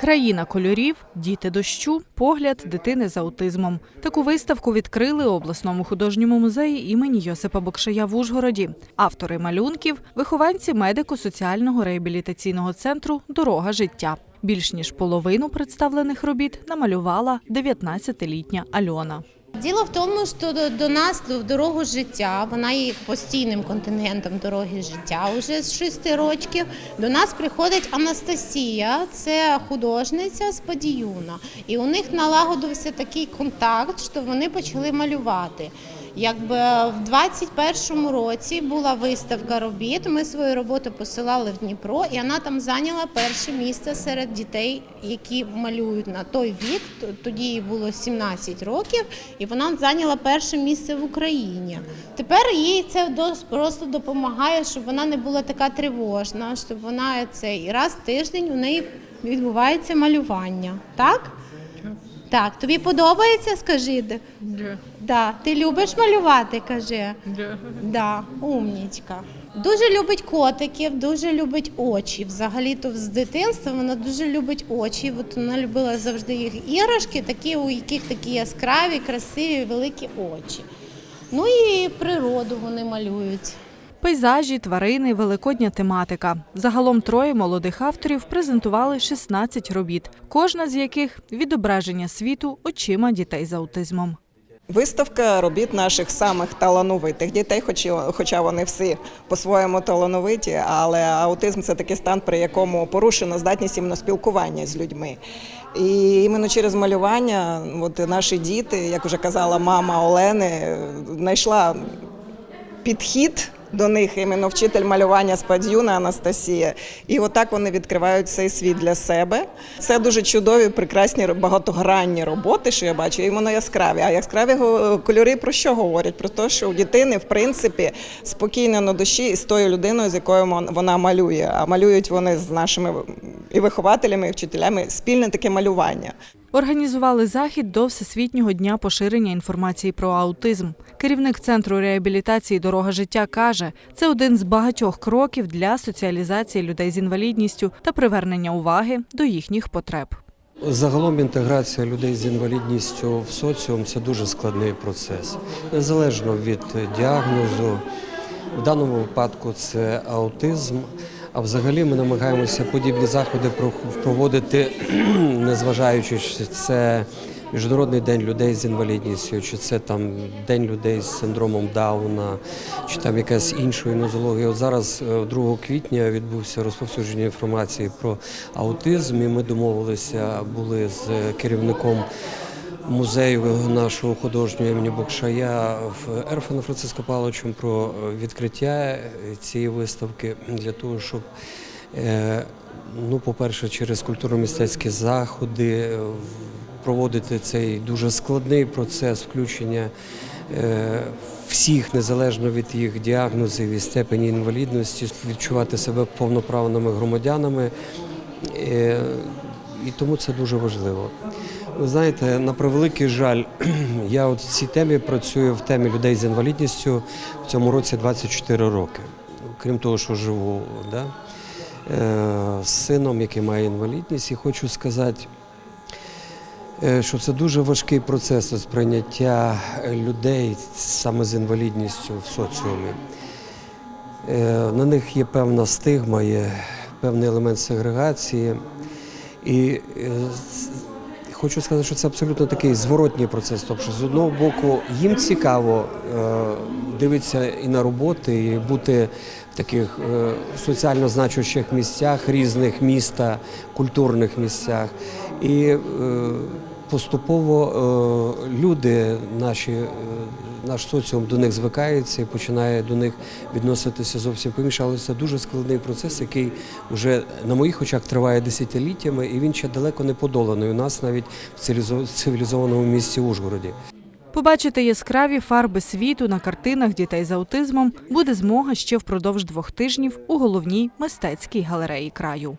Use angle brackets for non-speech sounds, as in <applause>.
Країна кольорів, діти дощу, погляд дитини з аутизмом. Таку виставку відкрили у обласному художньому музеї імені Йосипа Бокшая в Ужгороді. Автори малюнків вихованці медико-соціального реабілітаційного центру Дорога життя. Більш ніж половину представлених робіт намалювала 19-літня Альона. Діло в тому, що до, до нас в дорогу життя, вона є постійним контингентом дороги життя вже з шести років. До нас приходить Анастасія, це художниця з Падіюна. І у них налагодився такий контакт, що вони почали малювати. Якби в 21-му році була виставка робіт. Ми свою роботу посилали в Дніпро, і вона там зайняла перше місце серед дітей, які малюють на той вік. Тоді їй було 17 років, і вона зайняла перше місце в Україні. Тепер їй це просто допомагає, щоб вона не була така тривожна, щоб вона цей раз в тиждень у неї відбувається малювання. Так? Так, тобі подобається, скажи? де? Да. Ти любиш малювати, кажи. да. Да, умнічка. Дуже любить котиків, дуже любить очі. Взагалі-то з дитинства вона дуже любить очі. От вона любила завжди їх іграшки, такі, у яких такі яскраві, красиві, великі очі. Ну і природу вони малюють. Пейзажі, тварини, великодня тематика. Загалом троє молодих авторів презентували 16 робіт, кожна з яких відображення світу очима дітей з аутизмом. Виставка робіт наших самих талановитих дітей, хоч хоча вони всі по-своєму талановиті, але аутизм це такий стан, при якому порушена здатність іменно спілкування з людьми. І іменно через малювання, от наші діти, як вже казала мама Олени, знайшла підхід. До них іменно вчитель малювання з Пад'юна Анастасія. І отак вони відкривають цей світ для себе. Це дуже чудові, прекрасні багатогранні роботи, що я бачу, і воно яскраві. А яскраві кольори про що говорять? Про те, що у дитини, в принципі, спокійно на душі і з тою людиною, з якою вона малює. А малюють вони з нашими і вихователями, і вчителями спільне таке малювання. Організували захід до Всесвітнього дня поширення інформації про аутизм. Керівник центру реабілітації Дорога життя каже, це один з багатьох кроків для соціалізації людей з інвалідністю та привернення уваги до їхніх потреб. Загалом інтеграція людей з інвалідністю в соціум це дуже складний процес, незалежно від діагнозу. В даному випадку це аутизм. А взагалі ми намагаємося подібні заходи про- проводити, <clears throat> незважаючи, чи це Міжнародний день людей з інвалідністю, чи це там День людей з синдромом Дауна, чи там якась інша нозологія. От зараз, е, 2 квітня, відбувся розповсюдження інформації про аутизм, і ми домовилися були з керівником музею нашого художнього імені Бокшая в Ерфана Франциска Павловичем про відкриття цієї виставки для того, щоб е, ну, по-перше, через культурно-мистецькі заходи проводити цей дуже складний процес включення е, всіх, незалежно від їх діагнозів і степені інвалідності, відчувати себе повноправними громадянами. Е, І тому це дуже важливо. Ви знаєте, на превеликий жаль, <clears throat> я от в цій темі працюю в темі людей з інвалідністю в цьому році 24 роки. Крім того, що живу да? е, з сином, який має інвалідність, і хочу сказати, е, що це дуже важкий процес сприйняття людей саме з інвалідністю в соціумі. Е, На них є певна стигма, є певний елемент сегрегації. І хочу сказати, що це абсолютно такий зворотній процес. Тобто, з одного боку, їм цікаво е, дивитися і на роботи, і бути в таких е, соціально значущих місцях, різних міста, культурних місцях. І е, поступово люди, наші, наш соціум до них звикається і починає до них відноситися зовсім поміж. Але це дуже складний процес, який вже на моїх очах триває десятиліттями, і він ще далеко не подоланий у нас навіть в цивілізо- цивілізованому місті Ужгороді. Побачити яскраві фарби світу на картинах дітей з аутизмом буде змога ще впродовж двох тижнів у головній мистецькій галереї краю.